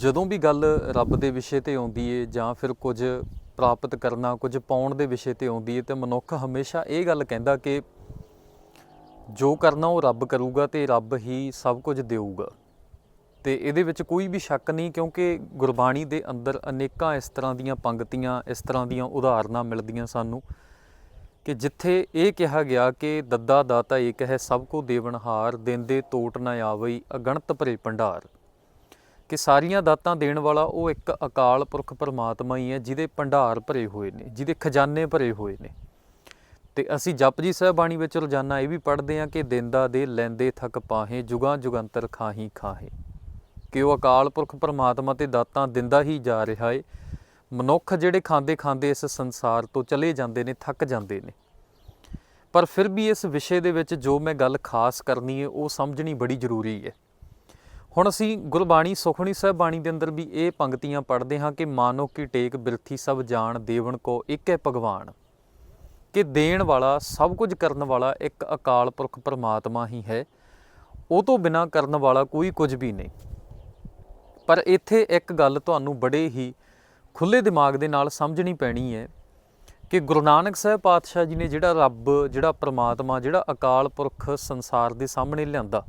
ਜਦੋਂ ਵੀ ਗੱਲ ਰੱਬ ਦੇ ਵਿਸ਼ੇ ਤੇ ਆਉਂਦੀ ਏ ਜਾਂ ਫਿਰ ਕੁਝ ਪ੍ਰਾਪਤ ਕਰਨਾ, ਕੁਝ ਪਾਉਣ ਦੇ ਵਿਸ਼ੇ ਤੇ ਆਉਂਦੀ ਏ, ਤੇ ਮਨੁੱਖ ਹਮੇਸ਼ਾ ਇਹ ਗੱਲ ਕਹਿੰਦਾ ਕਿ ਜੋ ਕਰਨਾ ਉਹ ਰੱਬ ਕਰੂਗਾ ਤੇ ਰੱਬ ਹੀ ਸਭ ਕੁਝ ਦੇਊਗਾ। ਤੇ ਇਹਦੇ ਵਿੱਚ ਕੋਈ ਵੀ ਸ਼ੱਕ ਨਹੀਂ ਕਿਉਂਕਿ ਗੁਰਬਾਣੀ ਦੇ ਅੰਦਰ ਅਨੇਕਾਂ ਇਸ ਤਰ੍ਹਾਂ ਦੀਆਂ ਪੰਕਤੀਆਂ ਇਸ ਤਰ੍ਹਾਂ ਦੀਆਂ ਉਦਾਹਰਨਾਂ ਮਿਲਦੀਆਂ ਸਾਨੂੰ ਕਿ ਜਿੱਥੇ ਇਹ ਕਿਹਾ ਗਿਆ ਕਿ ਦੱਦਾ ਦਾਤਾ ਏਕ ਹੈ ਸਭ ਕੋ ਦੇਵਨਹਾਰ ਦਿੰਦੇ ਤੋਟ ਨਾ ਆਵਈ, ਅਗਣਤ ਭਰੇ ਭੰਡਾਰ। ਕਿ ਸਾਰੀਆਂ ਦਾਤਾਂ ਦੇਣ ਵਾਲਾ ਉਹ ਇੱਕ ਅਕਾਲ ਪੁਰਖ ਪਰਮਾਤਮਾ ਹੀ ਹੈ, ਜਿਹਦੇ ਭੰਡਾਰ ਭਰੇ ਹੋਏ ਨੇ, ਜਿਹਦੇ ਖਜ਼ਾਨੇ ਭਰੇ ਹੋਏ ਨੇ। ਤੇ ਅਸੀਂ ਜਪਜੀ ਸਾਹਿਬ ਬਾਣੀ ਵਿੱਚ ਰੋਜ਼ਾਨਾ ਇਹ ਵੀ ਪੜ੍ਹਦੇ ਹਾਂ ਕਿ ਦਿੰਦਾ ਦੇ ਲੈਂਦੇ ਥਕ ਪਾਹੇ, ਜੁਗਾਂ ਜੁਗੰਤਰ ਖਾਹੀ ਖਾਹੇ। ਕਿ ਉਹ ਅਕਾਲ ਪੁਰਖ ਪਰਮਾਤਮਾ ਤੇ ਦਾਤਾਂ ਦਿੰਦਾ ਹੀ ਜਾ ਰਿਹਾ ਏ। ਮਨੁੱਖ ਜਿਹੜੇ ਖਾਂਦੇ ਖਾਂਦੇ ਇਸ ਸੰਸਾਰ ਤੋਂ ਚਲੇ ਜਾਂਦੇ ਨੇ, ਥੱਕ ਜਾਂਦੇ ਨੇ। ਪਰ ਫਿਰ ਵੀ ਇਸ ਵਿਸ਼ੇ ਦੇ ਵਿੱਚ ਜੋ ਮੈਂ ਗੱਲ ਖਾਸ ਕਰਨੀ ਹੈ ਉਹ ਸਮਝਣੀ ਬੜੀ ਜ਼ਰੂਰੀ ਹੈ ਹੁਣ ਅਸੀਂ ਗੁਰਬਾਣੀ ਸੁਖਣੀ ਸਾਹਿਬ ਬਾਣੀ ਦੇ ਅੰਦਰ ਵੀ ਇਹ ਪੰਕਤੀਆਂ ਪੜ੍ਹਦੇ ਹਾਂ ਕਿ ਮਾਨੋ ਕੀ ਟੇਕ ਬਿਰਥੀ ਸਭ ਜਾਣ ਦੇਵਨ ਕੋ ਇੱਕ ਹੈ ਭਗਵਾਨ। ਕਿ ਦੇਣ ਵਾਲਾ, ਸਭ ਕੁਝ ਕਰਨ ਵਾਲਾ ਇੱਕ ਅਕਾਲ ਪੁਰਖ ਪਰਮਾਤਮਾ ਹੀ ਹੈ। ਉਹ ਤੋਂ ਬਿਨਾ ਕਰਨ ਵਾਲਾ ਕੋਈ ਕੁਝ ਵੀ ਨਹੀਂ। ਪਰ ਇੱਥੇ ਇੱਕ ਗੱਲ ਤੁਹਾਨੂੰ ਬੜੇ ਹੀ ਖੁੱਲੇ ਦਿਮਾਗ ਦੇ ਨਾਲ ਸਮਝਣੀ ਪੈਣੀ ਹੈ ਕਿ ਗੁਰੂ ਨਾਨਕ ਸਾਹਿਬ ਪਾਤਸ਼ਾਹ ਜੀ ਨੇ ਜਿਹੜਾ ਰੱਬ, ਜਿਹੜਾ ਪਰਮਾਤਮਾ, ਜਿਹੜਾ ਅਕਾਲ ਪੁਰਖ ਸੰਸਾਰ ਦੇ ਸਾਹਮਣੇ ਲਿਆਂਦਾ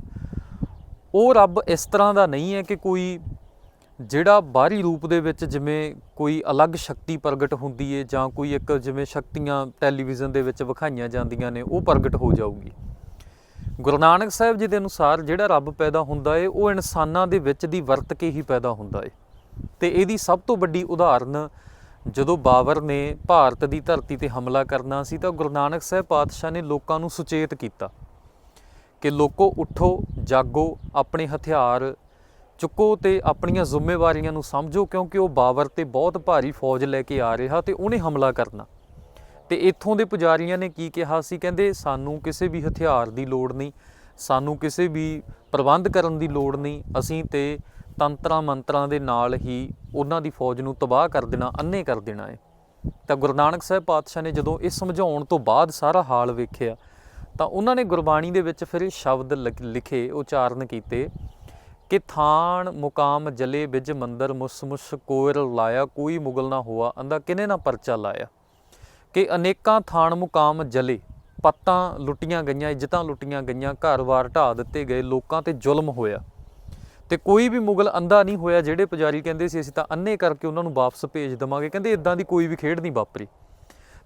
ਉਹ ਰੱਬ ਇਸ ਤਰ੍ਹਾਂ ਦਾ ਨਹੀਂ ਹੈ ਕਿ ਕੋਈ ਜਿਹੜਾ ਬਾਹਰੀ ਰੂਪ ਦੇ ਵਿੱਚ ਜਿਵੇਂ ਕੋਈ ਅਲੱਗ ਸ਼ਕਤੀ ਪ੍ਰਗਟ ਹੁੰਦੀ ਹੈ ਜਾਂ ਕੋਈ ਇੱਕ ਜਿਵੇਂ ਸ਼ਕਤੀਆਂ ਟੈਲੀਵਿਜ਼ਨ ਦੇ ਵਿੱਚ ਵਿਖਾਈਆਂ ਜਾਂਦੀਆਂ ਨੇ, ਉਹ ਪ੍ਰਗਟ ਹੋ ਜਾਊਗੀ। ਗੁਰੂ ਨਾਨਕ ਸਾਹਿਬ ਜੀ ਦੇ ਅਨੁਸਾਰ ਜਿਹੜਾ ਰੱਬ ਪੈਦਾ ਹੁੰਦਾ ਏ, ਉਹ ਇਨਸਾਨਾਂ ਦੇ ਵਿੱਚ ਦੀ ਵਰਤ ਕੇ ਹੀ ਪੈਦਾ ਹੁੰਦਾ ਏ। ਤੇ ਇਹਦੀ ਸਭ ਤੋਂ ਵੱਡੀ ਉਦਾਹਰਨ, ਜਦੋਂ ਬਾਬਰ ਨੇ ਭਾਰਤ ਦੀ ਧਰਤੀ ਤੇ ਹਮਲਾ ਕਰਨਾ ਸੀ ਤਾਂ ਗੁਰੂ ਨਾਨਕ ਸਾਹਿਬ ਪਾਤਸ਼ਾਹ ਨੇ ਲੋਕਾਂ ਨੂੰ ਸੁਚੇਤ ਕੀਤਾ। ਕਿ ਲੋਕੋ ਉਠੋ, ਜਾਗੋ, ਆਪਣੇ ਹਥਿਆਰ ਚੁੱਕੋ ਤੇ ਆਪਣੀਆਂ ਜ਼ਿੰਮੇਵਾਰੀਆਂ ਨੂੰ ਸਮਝੋ ਕਿਉਂਕਿ ਉਹ ਬਾਬਰ ਤੇ ਬਹੁਤ ਭਾਰੀ ਫੌਜ ਲੈ ਕੇ ਆ ਰਿਹਾ ਤੇ ਉਹਨੇ ਹਮਲਾ ਕਰਨਾ। ਤੇ ਇੱਥੋਂ ਦੇ ਪੁਜਾਰੀਆਂ ਨੇ ਕੀ ਕਿਹਾ ਸੀ? ਕਹਿੰਦੇ, ਸਾਨੂੰ ਕਿਸੇ ਵੀ ਹਥਿਆਰ ਦੀ ਲੋੜ ਨਹੀਂ, ਸਾਨੂੰ ਕਿਸੇ ਵੀ ਪ੍ਰਬੰਧ ਕਰਨ ਦੀ ਲੋੜ ਨਹੀਂ, ਅਸੀਂ ਤੇ ਤੰਤਰਾਂ ਮੰਤਰਾਂ ਦੇ ਨਾਲ ਹੀ ਉਹਨਾਂ ਦੀ ਫੌਜ ਨੂੰ ਤਬਾਹ ਕਰ ਦੇਣਾ ਅੰਨੇ ਕਰ ਦੇਣਾ ਹੈ। ਤਾਂ ਗੁਰੂ ਨਾਨਕ ਸਾਹਿਬ ਪਾਤਸ਼ਾਹ ਨੇ ਜਦੋਂ ਇਹ ਸਮਝਾਉਣ ਤੋਂ ਬਾਅਦ ਸਾਰਾ ਹਾਲ ਵੇਖਿਆ ਤਾਂ ਉਹਨਾਂ ਨੇ ਗੁਰਬਾਣੀ ਦੇ ਵਿੱਚ ਫਿਰ ਸ਼ਬਦ ਲਿਖ- ਲਿਖੇ, ਉਚਾਰਨ ਕੀਤੇ ਕਿ ਥਾਨ, ਮੁਕਾਮ, ਜਲੇ, ਬਿਜ, ਮੰਦਰ, ਮੁਸ ਮੁਸ, ਕੋਇਰ, ਲਾਇਆ, ਕੋਈ ਮੁਗਲ ਨਾ ਹੋਆ ਅੰਦਾ ਕਿਨੇ ਨਾ ਪਰਚਾ ਲਾਇਆ? ਕਿ ਅਨੇਕਾਂ ਥਾਨ, ਮੁਕਾਮ, ਜਲੇ, ਪੱਤਾਂ ਲੁੱਟੀਆਂ ਗਈਆਂ, ਇੱਜ਼ਤਾਂ ਲੁੱਟੀਆਂ ਗਈਆਂ, ਘਰ-ਬਾਰ ਢਾ ਦਿੱਤੇ ਗਏ, ਲੋਕਾਂ ਤੇ ਜ਼ੁਲਮ ਹੋਇਆ। ਤੇ ਕੋਈ ਵੀ ਮੁਗਲ ਅੰਧਾ ਨਹੀਂ ਹੋਇਆ, ਜਿਹੜੇ ਪੁਜਾਰੀ ਕਹਿੰਦੇ ਸੀ, ਅਸੀਂ ਤਾਂ ਅੰਨੇ ਕਰਕੇ ਉਹਨਾਂ ਨੂੰ ਵਾਪਸ ਭੇਜ ਦਵਾਂਗੇ, ਕਹਿੰਦੇ ਇਦਾਂ ਦੀ ਕੋਈ ਵੀ ਖੇਡ ਨਹੀਂ ਵਾਪਰੀ।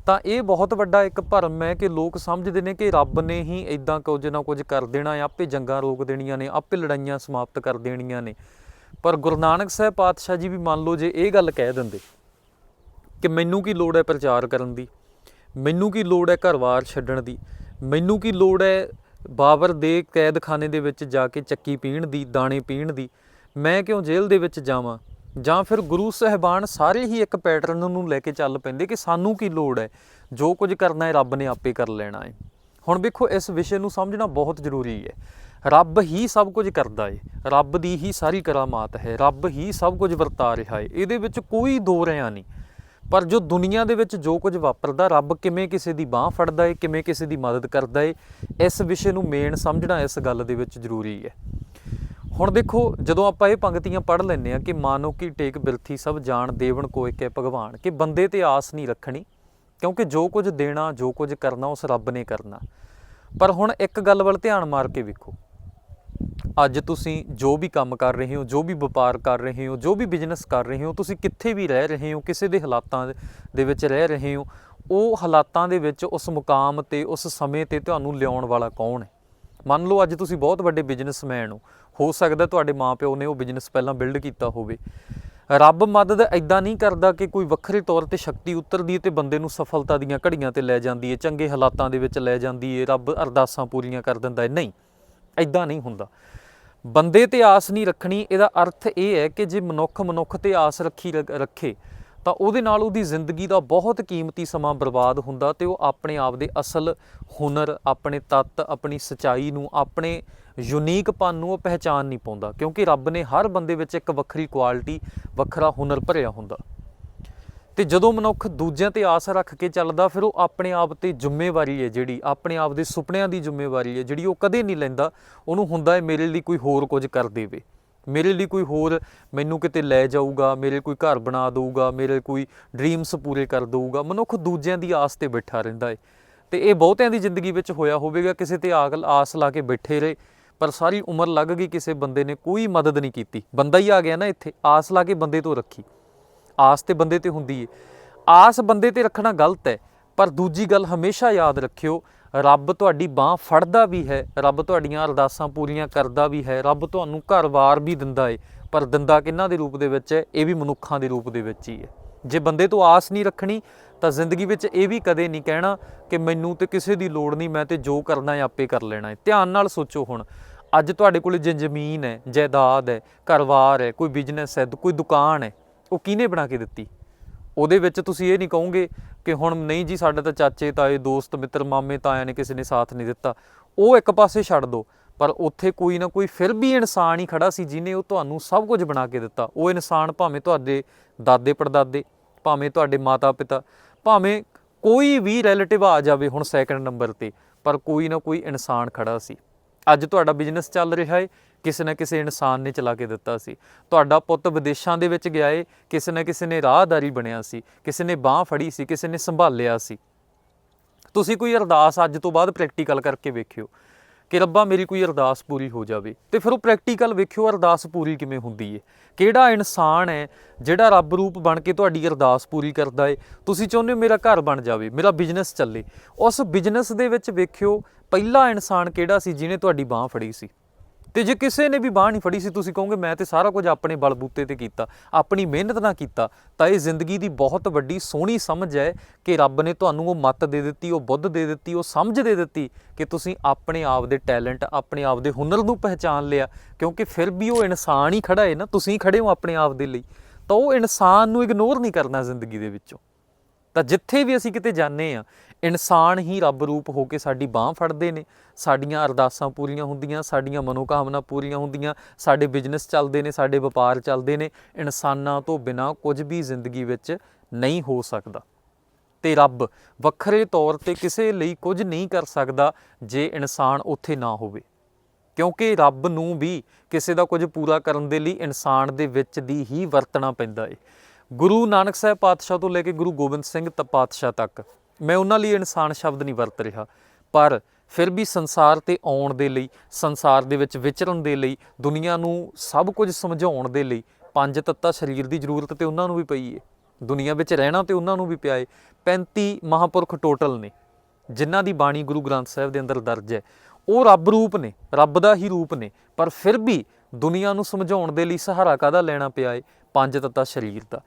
ਤਾਂ ਇਹ ਬਹੁਤ ਵੱਡਾ ਇੱਕ ਭਰਮ ਹੈ ਕਿ ਲੋਕ ਸਮਝਦੇ ਨੇ ਕਿ ਰੱਬ ਨੇ ਹੀ ਇਦਾਂ ਕੁਝ ਨਾ ਕੁਝ ਕਰ ਦੇਣਾ ਹੈ, ਆਪੇ ਜੰਗਾਂ ਰੋਕ ਦੇਣੀਆਂ ਨੇ, ਆਪੇ ਲੜਾਈਆਂ ਸਮਾਪਤ ਕਰ ਦੇਣੀਆਂ ਨੇ। ਪਰ ਗੁਰੂ ਨਾਨਕ ਸਾਹਿਬ ਪਾਤਸ਼ਾਹ ਜੀ ਵੀ ਮੰਨ ਲਓ ਜੇ ਇਹ ਗੱਲ ਕਹਿ ਦਿੰਦੇ ਕਿ ਮੈਨੂੰ ਕੀ ਲੋੜ ਹੈ ਪ੍ਰਚਾਰ ਕਰਨ ਦੀ, ਮੈਨੂੰ ਕੀ ਲੋੜ ਹੈ ਘਰ-ਬਾਰ ਛੱਡਣ ਦੀ, ਮੈਨੂੰ ਕੀ ਲੋੜ ਹੈ ਬਾਬਰ ਦੇ ਕੈਦਖਾਨੇ ਦੇ ਵਿੱਚ ਜਾ ਕੇ ਚੱਕੀ ਪੀਣ ਦੀ, ਦਾਣੇ ਪੀਣ ਦੀ, ਮੈਂ ਕਿਉਂ ਜੇਲ੍ਹ ਦੇ ਵਿੱਚ ਜਾਵਾਂ? ਜਾਂ ਫਿਰ ਗੁਰੂ ਸਹਿਬਾਨ ਸਾਰੇ ਹੀ ਇੱਕ ਪੈਟਰਨ ਨੂੰ ਲੈ ਕੇ ਚੱਲ ਪੈਂਦੇ ਕਿ ਸਾਨੂੰ ਕੀ ਲੋੜ ਹੈ? ਜੋ ਕੁਝ ਕਰਨਾ ਹੈ, ਰੱਬ ਨੇ ਆਪੇ ਕਰ ਲੈਣਾ ਹੈ। ਹੁਣ ਵੇਖੋ, ਇਸ ਵਿਸ਼ੇ ਨੂੰ ਸਮਝਣਾ ਬਹੁਤ ਜ਼ਰੂਰੀ ਹੈ। ਰੱਬ ਹੀ ਸਭ ਕੁਝ ਕਰਦਾ ਏ ਰੱਬ ਦੀ ਹੀ ਸਾਰੀ ਕਰਾਮਾਤ ਹੈ। ਰੱਬ ਹੀ ਸਭ ਕੁਝ ਵਰਤਾ ਰਿਹਾ ਏ ਇਹਦੇ ਵਿੱਚ ਕੋਈ ਦੋ ਰਿਆਂ ਨਹੀਂ। ਪਰ ਜੋ ਦੁਨੀਆ ਦੇ ਵਿੱਚ ਜੋ ਕੁਝ ਵਾਪਰਦਾ, ਰੱਬ ਕਿਵੇਂ ਕਿਸੇ ਦੀ ਬਾਹ ਫੜਦਾ ਏ ਕਿਵੇਂ ਕਿਸੇ ਦੀ ਮਦਦ ਕਰਦਾ ਏ ਇਸ ਵਿਸ਼ੇ ਨੂੰ ਮੇਨ ਸਮਝਣਾ ਇਸ ਗੱਲ ਦੇ ਵਿੱਚ ਜ਼ਰੂਰੀ ਹੈ। ਹੁਣ ਦੇਖੋ, ਜਦੋਂ ਆਪਾਂ ਇਹ ਪੰਕਤੀਆਂ ਪੜ੍ਹ ਲੈਂਦੇ ਆ ਕਿ ਮਾਨੋ ਕੀ ਟੇਕ ਬਿਰਥੀ ਸਭ ਜਾਣ ਦੇਵਨ ਕੋ ਏਕੇ ਭਗਵਾਨ, ਕਿ ਬੰਦੇ ਤੇ ਆਸ ਨਹੀਂ ਰੱਖਣੀ, ਕਿਉਂਕਿ ਜੋ ਕੁਝ ਦੇਣਾ, ਜੋ ਕੁਝ ਕਰਨਾ, ਉਸ ਰੱਬ ਨੇ ਕਰਨਾ। ਪਰ ਹੁਣ ਇੱਕ ਗੱਲ ਵੱਲ ਧਿਆਨ ਮਾਰ ਕੇ ਵੇਖੋ। ਅੱਜ ਤੁਸੀਂ ਜੋ ਵੀ ਕੰਮ ਕਰ ਰਹੇ ਹੋ, ਜੋ ਵੀ ਵਪਾਰ ਕਰ ਰਹੇ ਹੋ, ਜੋ ਵੀ ਬਿਜ਼ਨਸ ਕਰ ਰਹੇ ਹੋ, ਤੁਸੀਂ ਕਿੱਥੇ ਵੀ ਰਹਿ ਰਹੇ ਹੋ, ਕਿਸੇ ਦੇ ਹਾਲਾਤਾਂ ਦੇ ਵਿੱਚ ਰਹਿ ਰਹੇ ਹੋ, ਉਹ ਹਾਲਾਤਾਂ ਦੇ ਵਿੱਚ ਉਸ ਮੁਕਾਮ ਤੇ, ਉਸ ਸਮੇਂ ਤੇ ਤੁਹਾਨੂੰ ਲਿਆਉਣ ਵਾਲਾ ਕੌਣ ਹੈ? ਮੰਨ ਲਓ, ਅੱਜ ਤੁਸੀਂ ਬਹੁਤ ਵੱਡੇ ਬਿਜ਼ਨਸਮੈਨ ਹੋ। ਹੋ ਸਕਦਾ ਤੁਹਾਡੇ ਮਾਪਿਓ ਨੇ ਉਹ ਬਿਜ਼ਨਸ ਪਹਿਲਾਂ ਬਿਲਡ ਕੀਤਾ ਹੋਵੇ। ਰੱਬ ਮਦਦ ਐਦਾਂ ਨਹੀਂ ਕਰਦਾ ਕਿ ਕੋਈ ਵੱਖਰੇ ਤੌਰ ਤੇ ਸ਼ਕਤੀ ਉਤਰਦੀ ਹੈ ਤੇ ਬੰਦੇ ਨੂੰ ਸਫਲਤਾ ਦੀਆਂ ਘੜੀਆਂ ਤੇ ਲੈ ਜਾਂਦੀ ਹੈ, ਚੰਗੇ ਹਾਲਾਤਾਂ ਦੇ ਵਿੱਚ ਲੈ ਜਾਂਦੀ ਹੈ, ਰੱਬ ਅਰਦਾਸਾਂ ਪੂਰੀਆਂ ਕਰ ਦਿੰਦਾ ਹੈ। ਨਹੀਂ ਐਦਾਂ ਨਹੀਂ ਹੁੰਦਾ। ਬੰਦੇ ਤੇ ਆਸ ਨਹੀਂ ਰੱਖਣੀ, ਇਹਦਾ ਅਰਥ ਇਹ ਹੈ ਕਿ ਜੇ ਮਨੁੱਖ ਮਨੁੱਖ ਤੇ ਆਸ ਰੱਖੀ ਰ- ਰੱਖੇ, ਤਾਂ ਉਹਦੇ ਨਾਲ ਉਹਦੀ ਜ਼ਿੰਦਗੀ ਦਾ ਬਹੁਤ ਕੀਮਤੀ ਸਮਾਂ ਬਰਬਾਦ ਹੁੰਦਾ ਤੇ ਉਹ ਆਪਣੇ ਆਪ ਦੇ ਅਸਲ ਹੁਨਰ, ਆਪਣੇ ਤੱਤ, ਆਪਣੀ ਸਚਾਈ ਨੂੰ, ਆਪਣੇ ਯੂਨੀਕਪਨ ਨੂੰ ਉਹ ਪਹਿਚਾਨ ਨਹੀਂ ਪਾਉਂਦਾ, ਕਿਉਂਕਿ ਰੱਬ ਨੇ ਹਰ ਬੰਦੇ ਵਿੱਚ ਇੱਕ ਵੱਖਰੀ ਕੁਆਲਿਟੀ ਵੱਖਰਾ ਹੁਨਰ ਭਰਿਆ ਹੁੰਦਾ। ਤੇ ਜਦੋਂ ਮਨੁੱਖ ਦੂਜਿਆਂ ਤੇ ਆਸ ਰੱਖ ਕੇ ਚੱਲਦਾ, ਫਿਰ ਉਹ ਆਪਣੇ ਆਪ ਤੇ ਜ਼ਿੰਮੇਵਾਰੀ ਹੈ ਜਿਹੜੀ, ਆਪਣੇ ਆਪ ਦੇ ਸੁਪਨਿਆਂ ਦੀ ਜ਼ਿੰਮੇਵਾਰੀ ਹੈ ਜਿਹੜੀ ਉਹ ਕਦੇ ਨਹੀਂ ਲੈਂਦਾ। ਉਹਨੂੰ ਹੁੰਦਾ ਹੈ, ਮੇਰੇ ਲਈ ਕੋਈ ਹੋਰ ਕੁਝ ਕਰ ਦੇਵੇ। ਮੇਰੇ ਲਈ ਕੋਈ ਹੋਰ ਮੈਨੂੰ ਕਿਤੇ ਲੈ ਜਾਊਗਾ, ਮੇਰੇ ਕੋਈ ਘਰ ਬਣਾ ਦਊਗਾ, ਮੇਰੇ ਕੋਈ ਡ੍ਰੀਮਸ ਪੂਰੇ ਕਰ ਦੇਊਗਾ। ਮਨੁੱਖ ਦੂਜਿਆਂ ਦੀ ਆਸ ਤੇ ਬੈਠਾ ਰਹਿੰਦਾ ਏ ਤੇ ਇਹ ਬਹੁਤਿਆਂ ਦੀ ਜ਼ਿੰਦਗੀ ਵਿੱਚ ਹੋਇਆ ਹੋਵੇਗਾ, ਕਿਸੇ ਤੇ ਆਗਲ ਆਸ ਲਾ ਕੇ ਬੈਠੇ ਰਹੇ। ਪਰ ਸਾਰੀ ਉਮਰ ਲੱਗ ਗਈ ਕਿਸੇ ਬੰਦੇ ਨੇ ਕੋਈ ਮਦਦ ਨਹੀਂ ਕੀਤੀ। ਬੰਦਾ ਹੀ ਆ ਗਿਆ ਨਾ ਇੱਥੇ, ਆਸ ਲਾ ਕੇ ਬੰਦੇ ਤੋਂ ਰੱਖੀ। ਆਸ ਤੇ ਬੰਦੇ ਤੇ ਹੁੰਦੀ ਏ। ਆਸ ਬੰਦੇ ਤੇ ਰੱਖਣਾ ਗਲਤ ਹੈ ਪਰ ਦੂਜੀ ਗੱਲ ਹਮੇਸ਼ਾ ਯਾਦ ਰੱਖਿਓ, ਰੱਬ ਤੁਹਾਡੀ ਬਾਹ ਫੜਦਾ ਵੀ ਹੈ, ਰੱਬ ਤੁਹਾਡੀਆਂ ਅਰਦਾਸਾਂ ਪੂਰੀਆਂ ਕਰਦਾ ਵੀ ਹੈ, ਰੱਬ ਤੁਹਾਨੂੰ ਘਰ-ਬਾਰ ਵੀ ਦਿੰਦਾ ਏ, ਪਰ ਦਿੰਦਾ ਕਿਹਨਾਂ ਦੇ ਰੂਪ ਦੇ ਵਿੱਚ ਹੈ ਇਹ ਵੀ ਮਨੁੱਖਾਂ ਦੇ ਰੂਪ ਦੇ ਵਿੱਚ ਹੀ ਹੈ ਜੇ ਬੰਦੇ ਤੋਂ ਆਸ ਨਹੀਂ ਰੱਖਣੀ, ਤਾਂ ਜ਼ਿੰਦਗੀ ਵਿੱਚ ਇਹ ਵੀ ਕਦੇ ਨਹੀਂ ਕਹਿਣਾ ਕਿ ਮੈਨੂੰ ਤੇ ਕਿਸੇ ਦੀ ਲੋੜ ਨਹੀਂ, ਮੈਂ ਤੇ ਜੋ ਕਰਨਾ ਹੈ ਆਪੇ ਕਰ ਲੈਣਾ ਹੈ ਧਿਆਨ ਨਾਲ ਸੋਚੋ ਹੁਣ ਅੱਜ ਤੁਹਾਡੇ ਕੋਲ ਜੇ ਜ਼ਮੀਨ ਹੈ, ਜਾਇਦਾਦ ਹੈ ਘਰ-ਬਾਰ ਹੈ, ਕੋਈ ਬਿਜ਼ਨਸ ਹੈ, ਕੋਈ ਦੁਕਾਨ ਹੈ, ਉਹ ਕਿਹਨੇ ਬਣਾ ਕੇ ਦਿੱਤੀ? ਉਹਦੇ ਵਿੱਚ ਤੁਸੀਂ ਇਹ ਨਹੀਂ ਕਹੋਗੇ ਕਿ ਹੁਣ ਨਹੀਂ ਜੀ ਸਾਡੇ ਤਾਂ ਚਾਚੇ, ਤਾਏ, ਦੋਸਤ, ਮਿੱਤਰ, ਮਾਮੇ, ਤਾਇਆਂ ਨੇ ਕਿਸੇ ਨੇ ਸਾਥ ਨਹੀਂ ਦਿੱਤਾ। ਉਹ ਇੱਕ ਪਾਸੇ ਛੱਡ ਦਿਓ ਪਰ ਉੱਥੇ ਕੋਈ ਨਾ ਕੋਈ ਫਿਰ ਵੀ ਇਨਸਾਨ ਹੀ ਖੜਾ ਸੀ ਜਿਨੇ ਉਹ ਤੁਹਾਨੂੰ ਸਭ ਕੁਝ ਬਣਾ ਕੇ ਦਿੱਤਾ। ਉਹ ਇਨਸਾਨ ਭਾਵੇਂ ਤੁਹਾਡੇ ਦਾਦੇ, ਪੜਦਾਦੇ, ਭਾਵੇਂ ਤੁਹਾਡੇ ਮਾਤਾ ਪਿਤਾ, ਭਾਵੇਂ ਕੋਈ ਵੀ ਰਿਲੇਟਿਵ ਆ ਜਾਵੇ ਹੁਣ ਸੈਕੰਡ ਨੰਬਰ ਤੇ, ਪਰ ਕੋਈ ਨਾ ਕੋਈ ਇਨਸਾਨ ਖੜਾ ਸੀ। ਅੱਜ ਤੁਹਾਡਾ ਬਿਜ਼ਨਸ ਚੱਲ ਰਿਹਾ ਹੈ ਕਿਸੇ ਨਾ ਕਿਸੇ ਇਨਸਾਨ ਨੇ ਚਲਾ ਕੇ ਦਿੱਤਾ ਸੀ। ਤੁਹਾਡਾ ਪੁੱਤ ਵਿਦੇਸ਼ਾਂ ਦੇ ਵਿੱਚ ਗਿਆ ਏ, ਕਿਸੇ ਨਾ ਕਿਸੇ ਨੇ ਰਾਹਦਾਰੀ ਬਣਿਆ ਸੀ, ਕਿਸੇ ਨੇ ਬਾਹ ਫੜੀ ਸੀ, ਕਿਸੇ ਨੇ ਸੰਭਾਲਿਆ ਸੀ। ਤੁਸੀਂ ਕੋਈ ਅਰਦਾਸ ਅੱਜ ਤੋਂ ਬਾਅਦ ਪ੍ਰੈਕਟੀਕਲ ਕਰਕੇ ਵੇਖਿਓ। ਕਿ ਰੱਬਾ ਮੇਰੀ ਕੋਈ ਅਰਦਾਸ ਪੂਰੀ ਹੋ ਜਾਵੇ। ਤੇ ਫਿਰ ਉਹ ਪ੍ਰੈਕਟੀਕਲ ਵੇਖਿਓ ਅਰਦਾਸ ਪੂਰੀ ਕਿਵੇਂ ਹੁੰਦੀ ਏ। ਕਿਹੜਾ ਇਨਸਾਨ ਹੈ ਜਿਹੜਾ ਰੱਬ ਰੂਪ ਬਣ ਕੇ ਤੁਹਾਡੀ ਅਰਦਾਸ ਪੂਰੀ ਕਰਦਾ ਏ? ਤੁਸੀਂ ਚਾਹੁੰਦੇ ਹੋ ਮੇਰਾ ਘਰ ਬਣ ਜਾਵੇ, ਮੇਰਾ ਬਿਜ਼ਨਸ ਚੱਲੇ। ਉਸ ਬਿਜ਼ਨਸ ਦੇ ਵਿੱਚ ਵੇਖਿਓ, ਪਹਿਲਾ ਇਨਸਾਨ ਕਿਹੜਾ ਸੀ ਜਿਹਨੇ ਤੁਹਾਡੀ ਬਾਹ ਫੜੀ ਸੀ? ਤੇ ਜੇ ਕਿਸੇ ਨੇ ਵੀ ਬਾਹ ਨਹੀਂ ਫੜੀ ਸੀ, ਤੁਸੀਂ ਕਹੋਗੇ, ਮੈਂ ਤੇ ਸਾਰਾ ਕੁਝ ਆਪਣੇ ਬਲਬੂਤੇ ਤੇ ਕੀਤਾ, ਆਪਣੀ ਮਿਹਨਤ ਨਾਲ ਕੀਤਾ, ਤਾਂ ਇਹ ਜ਼ਿੰਦਗੀ ਦੀ ਬਹੁਤ ਵੱਡੀ ਸੋਹਣੀ ਸਮਝ ਹੈ ਕਿ ਰੱਬ ਨੇ ਤੁਹਾਨੂੰ ਉਹ ਮੱਤ ਦੇ ਦਿੱਤੀ, ਉਹ ਬੁੱਧ ਦੇ ਦਿੱਤੀ, ਉਹ ਸਮਝ ਦੇ ਦਿੱਤੀ ਕਿ ਤੁਸੀਂ ਆਪਣੇ ਆਪ ਦੇ ਟੈਲੈਂਟ, ਆਪਣੇ ਆਪ ਦੇ ਹੁਨਰ ਨੂੰ ਪਹਿਚਾਨ ਲਿਆ, ਕਿਉਂਕਿ ਫਿਰ ਵੀ ਉਹ ਇਨਸਾਨ ਹੀ ਖੜਾ ਹੈ ਨਾ, ਤੁਸੀਂ ਖੜੇ ਹੋ ਆਪਣੇ ਆਪ ਦੇ ਲਈ, ਤਾਂ ਉਹ ਇਨਸਾਨ ਨੂੰ ਇਗਨੋਰ ਨਹੀਂ ਕਰਨਾ ਜ਼ਿੰਦਗੀ ਦੇ ਵਿੱਚੋਂ। ਤਾਂ ਜਿੱਥੇ ਵੀ ਅਸੀਂ ਕਿਤੇ ਜਾਂਦੇ ਆ ਇਨਸਾਨ ਹੀ ਰੱਬ ਰੂਪ ਹੋ ਕੇ ਸਾਡੀ ਬਾਹ ਫੜਦੇ ਨੇ, ਸਾਡੀਆਂ ਅਰਦਾਸਾਂ ਪੂਰੀਆਂ ਹੁੰਦੀਆਂ, ਸਾਡੀਆਂ ਮਨੋਕਾਮਨਾ ਪੂਰੀਆਂ ਹੁੰਦੀਆਂ, ਸਾਡੇ ਬਿਜ਼ਨਸ ਚੱਲਦੇ ਨੇ, ਸਾਡੇ ਵਪਾਰ ਚੱਲਦੇ ਨੇ, ਇਨਸਾਨਾਂ ਤੋਂ ਬਿਨਾ ਕੁਝ ਵੀ ਜ਼ਿੰਦਗੀ ਵਿੱਚ ਨਹੀਂ ਹੋ ਸਕਦਾ। ਤੇ ਰੱਬ ਵੱਖਰੇ ਤੌਰ ਤੇ ਕਿਸੇ ਲਈ ਕੁਝ ਨਹੀਂ ਕਰ ਸਕਦਾ ਜੇ ਇਨਸਾਨ ਉੱਥੇ ਨਾ ਹੋਵੇ। ਕਿਉਂਕਿ ਰੱਬ ਨੂੰ ਵੀ ਕਿਸੇ ਦਾ ਕੁਝ ਪੂਰਾ ਕਰਨ ਦੇ ਲਈ ਇਨਸਾਨ ਦੇ ਵਿੱਚ ਦੀ ਹੀ ਵਰਤਣਾ ਪੈਂਦਾ ਏ। ਗੁਰੂ ਨਾਨਕ ਸਾਹਿਬ ਪਾਤਸ਼ਾਹ ਤੋਂ ਲੈ ਕੇ ਗੁਰੂ ਗੋਬਿੰਦ ਸਿੰਘ ਤ ਪਾਤਸ਼ਾਹ ਤੱਕ ਮੈਂ ਉਹਨਾਂ ਲਈ ਇਨਸਾਨ ਸ਼ਬਦ ਨਹੀਂ ਵਰਤ ਰਿਹਾ। ਪਰ ਫਿਰ ਵੀ ਸੰਸਾਰ ਤੇ ਆਉਣ ਦੇ ਲਈ, ਸੰਸਾਰ ਦੇ ਵਿੱਚ ਵਿਚਰਨ ਦੇ ਲਈ, ਦੁਨੀਆ ਨੂੰ ਸਭ ਕੁਝ ਸਮਝਾਉਣ ਦੇ ਲਈ ਪੰਜ ਤੱਤਾ ਸਰੀਰ ਦੀ ਜ਼ਰੂਰਤ ਤੇ ਉਹਨਾਂ ਨੂੰ ਵੀ ਪਈ ਏ। ਦੁਨੀਆ ਵਿੱਚ ਰਹਿਣਾ ਤੇ ਉਹਨਾਂ ਨੂੰ ਵੀ ਪਿਆ ਏ। 35 ਮਹਾਪੁਰਖ ਟੋਟਲ ਨੇ, ਜਿਨ੍ਹਾਂ ਦੀ ਬਾਣੀ ਗੁਰੂ ਗ੍ਰੰਥ ਸਾਹਿਬ ਦੇ ਅੰਦਰ ਦਰਜ ਹੈ। ਉਹ ਰੱਬ ਰੂਪ ਨੇ, ਰੱਬ ਦਾ ਹੀ ਰੂਪ ਨੇ। ਪਰ ਫਿਰ ਵੀ ਦੁਨੀਆ ਨੂੰ ਸਮਝਾਉਣ ਦੇ ਲਈ ਸਹਾਰਾ ਕਾਦਾ ਲੈਣਾ ਪਿਆ ਏ? ਪੰਜ ਤੱਤਾ ਸਰੀਰ ਦਾ।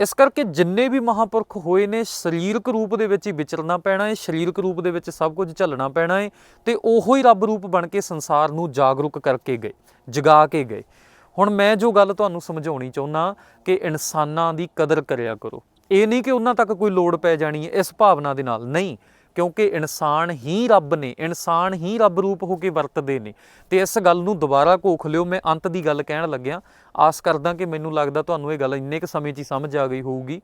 ਇਸ ਕਰਕੇ ਜਿੰਨੇ ਵੀ ਮਹਾਪੁਰਖ ਹੋਏ ਨੇ, ਸਰੀਰਕ ਰੂਪ ਦੇ ਵਿੱਚ ਹੀ ਵਿਚਰਨਾ ਪੈਣਾ ਏ, ਸਰੀਰਕ ਰੂਪ ਦੇ ਵਿੱਚ ਸਭ ਕੁਝ ਝੱਲਣਾ ਪੈਣਾ ਏ ਤੇ ਉਹੋ ਹੀ ਰੱਬ ਰੂਪ ਬਣ ਕੇ ਸੰਸਾਰ ਨੂੰ ਜਾਗਰੂਕ ਕਰਕੇ ਗਏ, ਜਗਾ ਕੇ ਗਏ। ਹੁਣ ਮੈਂ ਜੋ ਗੱਲ ਤੁਹਾਨੂੰ ਸਮਝਾਉਣੀ ਚਾਹੁੰਦਾ ਕਿ ਇਨਸਾਨਾਂ ਦੀ ਕਦਰ ਕਰਿਆ ਕਰੋ। ਇਹ ਨਹੀਂ ਕਿ ਉਹਨਾਂ ਤੱਕ ਕੋਈ ਲੋੜ ਪੈ ਜਾਣੀ ਹੈ ਇਸ ਭਾਵਨਾ ਦੇ ਨਾਲ। ਨਹੀਂ ਕਿਉਂਕਿ ਇਨਸਾਨ ਹੀ ਰੱਬ ਨੇ, ਇਨਸਾਨ ਹੀ ਰੱਬ ਰੂਪ ਹੋ ਕੇ ਵਰਤਦੇ ਨੇ। ਤੇ ਇਸ ਗੱਲ ਨੂੰ ਦੁਬਾਰਾ ਘੋਖ ਲਿਓ, ਮੈਂ ਅੰਤ ਦੀ ਗੱਲ ਕਹਿਣ ਲੱਗਿਆ, ਆਸ ਕਰਦਾ ਕਿ ਮੈਨੂੰ ਲੱਗਦਾ ਤੁਹਾਨੂੰ ਇਹ ਗੱਲ ਇੰਨੇ ਕੁ ਸਮੇਂ 'ਚ ਹੀ ਸਮਝ ਆ ਗਈ ਹੋਊਗੀ।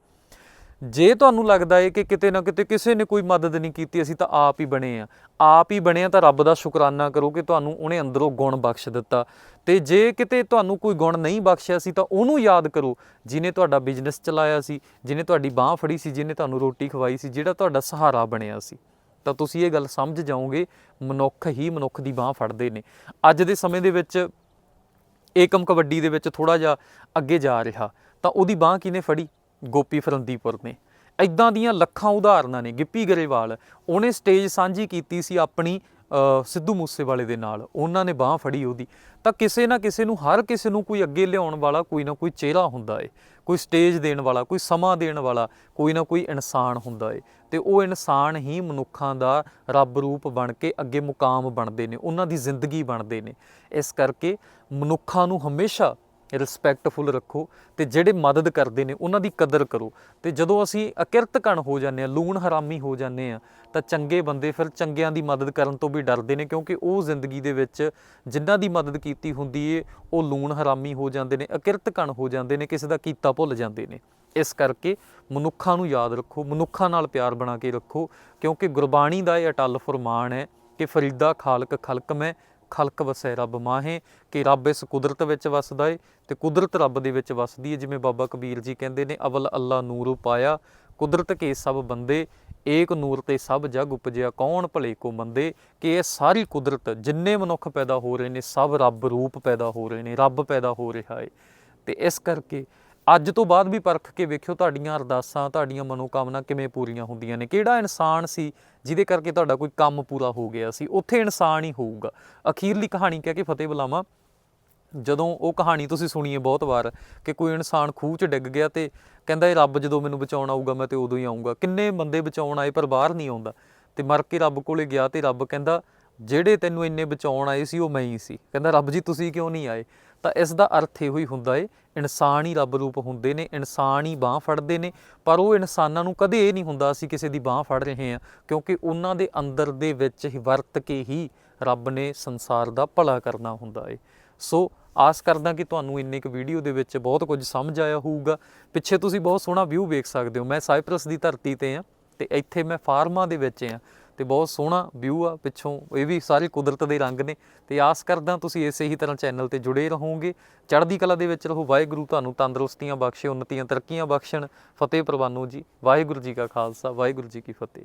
ਜੇ ਤੁਹਾਨੂੰ ਲੱਗਦਾ ਹੈ ਕਿ ਕਿਤੇ ਨਾ ਕਿਤੇ ਕਿਸੇ ਨੇ ਕੋਈ ਮਦਦ ਨਹੀਂ ਕੀਤੀ, ਅਸੀਂ ਤਾਂ ਆਪ ਹੀ ਬਣੇ ਆ। ਆਪ ਹੀ ਬਣੇ ਆ ਤਾਂ ਰੱਬ ਦਾ ਸ਼ੁਕਰਾਨਾ ਕਰੋ ਕਿ ਤੁਹਾਨੂੰ ਉਹਨੇ ਅੰਦਰੋਂ ਗੁਣ ਬਖਸ਼ ਦਿੱਤਾ। ਤੇ ਜੇ ਕਿਤੇ ਤੁਹਾਨੂੰ ਕੋਈ ਗੁਣ ਨਹੀਂ ਬਖਸ਼ਿਆ ਸੀ ਤਾਂ ਉਹਨੂੰ ਯਾਦ ਕਰੋ ਜਿਨੇ ਤੁਹਾਡਾ ਬਿਜ਼ਨਸ ਚਲਾਇਆ ਸੀ ਜਿਨੇ ਤੁਹਾਡੀ ਬਾਹ ਫੜੀ ਸੀ ਜਿਨੇ ਤੁਹਾਨੂੰ ਰੋਟੀ ਖਵਾਈ ਸੀ, ਜਿਹੜਾ ਤੁਹਾਡਾ ਸਹਾਰਾ ਬਣਿਆ ਸੀ। ਤਾਂ ਤੁਸੀਂ ਇਹ ਗੱਲ ਸਮਝ ਜਾਓਗੇ, ਮਨੁੱਖ ਹੀ ਮਨੁੱਖ ਦੀ ਬਾਹ ਫੜਦੇ ਨੇ। ਅੱਜ ਦੇ ਸਮੇਂ ਦੇ ਵਿੱਚ ਏਕਮ ਕਬੱਡੀ ਦੇ ਵਿੱਚ ਥੋੜਾ ਜਿਹਾ ਅੱਗੇ ਜਾ ਰਿਹਾ, ਤਾਂ ਉਹਦੀ ਬਾਹ ਕਿਨੇ ਫੜੀ? ਗੋਪੀ ਫਰੰਦੀਪੁਰ ਨੇ। ਇਦਾਂ ਦੀਆਂ ਲੱਖਾਂ ਉਦਾਹਰਨਾਂ ਨੇ, ਗਿੱਪੀ ਗਰੇਵਾਲ, ਉਹਨੇ ਸਟੇਜ ਸਾਂਝੀ ਕੀਤੀ ਸੀ ਆਪਣੀ ਸਿੱਧੂ ਮੂਸੇਵਾਲੇ ਦੇ ਨਾਲ, ਉਹਨਾਂ ਨੇ ਬਾਹ ਫੜੀ ਉਹਦੀ। ਤਾਂ ਕਿਸੇ ਨਾ ਕਿਸੇ ਨੂੰ, ਹਰ ਕਿਸੇ ਨੂੰ ਕੋਈ ਅੱਗੇ ਲਿਆਉਣ ਵਾਲਾ ਕੋਈ ਨਾ ਕੋਈ ਚਿਹਰਾ ਹੁੰਦਾ ਏ। ਕੋਈ ਸਟੇਜ ਦੇਣ ਵਾਲਾ, ਕੋਈ ਸਮਾਂ ਦੇਣ ਵਾਲਾ, ਕੋਈ ਨਾ ਕੋਈ ਇਨਸਾਨ ਹੁੰਦਾ ਏ। ਤੇ ਉਹ ਇਨਸਾਨ ਹੀ ਮਨੁੱਖਾਂ ਦਾ ਰੱਬ ਰੂਪ ਬਣ ਕੇ ਅੱਗੇ ਮੁਕਾਮ ਬਣਦੇ ਨੇ, ਉਹਨਾਂ ਦੀ ਜ਼ਿੰਦਗੀ ਬਣਦੇ ਨੇ। ਇਸ ਕਰਕੇ ਮਨੁੱਖਾਂ ਨੂੰ ਹਮੇਸ਼ਾ ਰਿਸਪੈਕਟਫੁਲ ਰੱਖੋ ਤੇ ਜਿਹੜੇ ਮਦਦ ਕਰਦੇ ਨੇ, ਉਹਨਾਂ ਦੀ ਕਦਰ ਕਰੋ। ਤੇ ਜਦੋਂ ਅਸੀਂ ਅਕਿਰਤਕਣ ਹੋ ਜਾਂਦੇ ਆ ਲੂਣ ਹਰਾਮੀ ਹੋ ਜਾਂਦੇ ਆ ਤਾਂ ਚੰਗੇ ਬੰਦੇ ਫਿਰ ਚੰਗਿਆਂ ਦੀ ਮਦਦ ਕਰਨ ਤੋਂ ਵੀ ਡਰਦੇ ਨੇ, ਕਿਉਂਕਿ ਉਹ ਜ਼ਿੰਦਗੀ ਦੇ ਵਿੱਚ ਜਿਨ੍ਹਾਂ ਦੀ ਮਦਦ ਕੀਤੀ ਹੁੰਦੀ ਏ, ਉਹ ਲੂਣ ਹਰਾਮੀ ਹੋ ਜਾਂਦੇ ਨੇ, ਅਕਿਰਤਕਣ ਹੋ ਜਾਂਦੇ ਨੇ, ਕਿਸੇ ਦਾ ਕੀਤਾ ਭੁੱਲ ਜਾਂਦੇ ਨੇ। ਇਸ ਕਰਕੇ ਮਨੁੱਖਾਂ ਨੂੰ ਯਾਦ ਰੱਖੋ, ਮਨੁੱਖਾਂ ਨਾਲ ਪਿਆਰ ਬਣਾ ਕੇ ਰੱਖੋ, ਕਿਉਂਕਿ ਗੁਰਬਾਣੀ ਦਾ ਇਹ ਅਟਲ ਫਰਮਾਨ ਹੈ ਕਿ ਫਰੀਦਾ ਖਾਲਕ ਖਲਕ ਮੈਂ ਖਲਕ ਵਸੈ ਰੱਬ ਮਾਹੇ, ਕਿ ਰੱਬ ਇਸ ਕੁਦਰਤ ਵਿੱਚ ਵਸਦਾ ਏ, ਤੇ ਕੁਦਰਤ ਰੱਬ ਦੇ ਵਿੱਚ ਵਸਦੀ ਏ, ਜਿਵੇਂ ਬਾਬਾ ਕਬੀਰ ਜੀ ਕਹਿੰਦੇ ਨੇ, ਅਵਲ ਅੱਲਾ ਨੂਰ ਪਾਇਆ, ਕੁਦਰਤ ਕੇ ਸਭ ਬੰਦੇ, ਏਕ ਨੂਰ ਤੇ ਸਭ ਜਗ ਉਪਜਿਆ, ਕੌਣ ਭਲੇ ਕੋ ਮੰਦੇ, ਕਿ ਇਹ ਸਾਰੀ ਕੁਦਰਤ ਜਿੰਨੇ ਮਨੁੱਖ ਪੈਦਾ ਹੋ ਰਹੇ ਨੇ, ਸਭ ਰੱਬ ਰੂਪ ਪੈਦਾ ਹੋ ਰਹੇ ਨੇ, ਰੱਬ ਪੈਦਾ ਹੋ ਰਿਹਾ ਏ। ਤੇ ਇਸ ਕਰਕੇ ਅੱਜ ਤੋਂ ਬਾਅਦ ਵੀ ਪਰਖ ਕੇ ਵੇਖਿਓ ਤੁਹਾਡੀਆਂ ਅਰਦਾਸਾਂ, ਤੁਹਾਡੀਆਂ ਮਨੋਕਾਮਨਾ ਕਿਵੇਂ ਪੂਰੀਆਂ ਹੁੰਦੀਆਂ ਨੇ? ਕਿਹੜਾ ਇਨਸਾਨ ਸੀ ਜਿਹਦੇ ਕਰਕੇ ਤੁਹਾਡਾ ਕੋਈ ਕੰਮ ਪੂਰਾ ਹੋ ਗਿਆ ਸੀ? ਉੱਥੇ ਇਨਸਾਨ ਹੀ ਹੋਊਗਾ। ਅਖੀਰਲੀ ਕਹਾਣੀ ਕਹਿ ਕੇ ਫਤਿਹ ਬੁਲਾਵਾਂ। ਜਦੋਂ ਉਹ ਕਹਾਣੀ ਤੁਸੀਂ ਸੁਣੀ ਹੈ ਬਹੁਤ ਵਾਰ ਕਿ ਕੋਈ ਇਨਸਾਨ ਖੂਹ 'ਚ ਡਿੱਗ ਗਿਆ ਤੇ ਕਹਿੰਦਾ, ਇਹ ਰੱਬ ਜਦੋਂ ਮੈਨੂੰ ਬਚਾਉਣ ਆਊਗਾ, ਮੈਂ ਤੇ ਉਦੋਂ ਹੀ ਆਊਂਗਾ। ਕਿੰਨੇ ਬੰਦੇ ਬਚਾਉਣ ਆਏ ਪਰ ਬਾਹਰ ਨਹੀਂ ਆਉਂਦਾ। ਤੇ ਮਰ ਕੇ ਰੱਬ ਕੋਲੇ ਗਿਆ ਤੇ ਰੱਬ ਕਹਿੰਦਾ, ਜਿਹੜੇ ਤੈਨੂੰ ਇੰਨੇ ਬਚਾਉਣ ਆਏ ਸੀ, ਉਹ ਮੈਂ ਹੀ ਸੀ। ਕਹਿੰਦਾ, ਰੱਬ ਜੀ, ਤੁਸੀਂ ਕਿਉਂ ਨਹੀਂ ਆਏ? ਤਾਂ ਇਸ ਦਾ ਅਰਥ ਇਹੋ ਹੀ ਹੁੰਦਾ ਏ, ਇਨਸਾਨ ਹੀ ਰੱਬ ਰੂਪ ਹੁੰਦੇ ਨੇ, ਇਨਸਾਨ ਹੀ ਬਾਹ ਫੜਦੇ ਨੇ, ਪਰ ਉਹ ਇਨਸਾਨਾਂ ਨੂੰ ਕਦੇ ਇਹ ਨਹੀਂ ਹੁੰਦਾ ਅਸੀਂ ਕਿਸੇ ਦੀ ਬਾਹ ਫੜ ਰਹੇ ਹਾਂ, ਕਿਉਂਕਿ ਉਹਨਾਂ ਦੇ ਅੰਦਰ ਦੇ ਵਿੱਚ ਹੀ ਵਰਤ ਕੇ ਹੀ ਰੱਬ ਨੇ ਸੰਸਾਰ ਦਾ ਭਲਾ ਕਰਨਾ ਹੁੰਦਾ ਏ। ਸੋ ਆਸ ਕਰਦਾ ਕਿ ਤੁਹਾਨੂੰ ਇੰਨੇ ਕੁ ਵੀਡੀਓ ਦੇ ਵਿੱਚ ਬਹੁਤ ਕੁਝ ਸਮਝ ਆਇਆ ਹੋਊਗਾ। ਪਿੱਛੇ ਤੁਸੀਂ ਬਹੁਤ ਸੋਹਣਾ ਵਿਊ ਵੇਖ ਸਕਦੇ ਹੋ। ਮੈਂ ਸਾਈਪਰਸ ਦੀ ਧਰਤੀ ਤੇ ਆ ਤੇ ਇੱਥੇ ਮੈਂ ਫਾਰਮਾਂ ਦੇ ਵਿੱਚ ਆ ਤੇ ਬਹੁਤ ਸੋਹਣਾ ਵਿਊ ਆ ਪਿੱਛੋਂ। ਇਹ ਵੀ ਸਾਰੇ ਕੁਦਰਤ ਦੇ ਰੰਗ ਨੇ ਤੇ ਆਸ ਕਰਦਾ ਤੁਸੀਂ ਇਸੇ ਹੀ ਤਰ੍ਹਾਂ ਚੈਨਲ ਤੇ ਜੁੜੇ ਰਹੋਗੇ। ਚੜ੍ਹਦੀ ਕਲਾ ਦੇ ਵਿੱਚ ਰਹੋ। ਵਾਹਿਗੁਰੂ ਤੁਹਾਨੂੰ ਤੰਦਰੁਸਤੀਆਂ ਬਖਸ਼ੇ ਉન્નਤੀਆਂ ਤਰੱਕੀਆਂ ਬਖਸ਼ਣ। ਫਤਿਹ ਪ੍ਰਵਾਨੋ ਜੀ, ਵਾਹਿਗੁਰੂ ਜੀ ਕਾ ਖਾਲਸਾ, ਵਾਹਿਗੁਰੂ ਜੀ ਕੀ ਫਤਿਹ।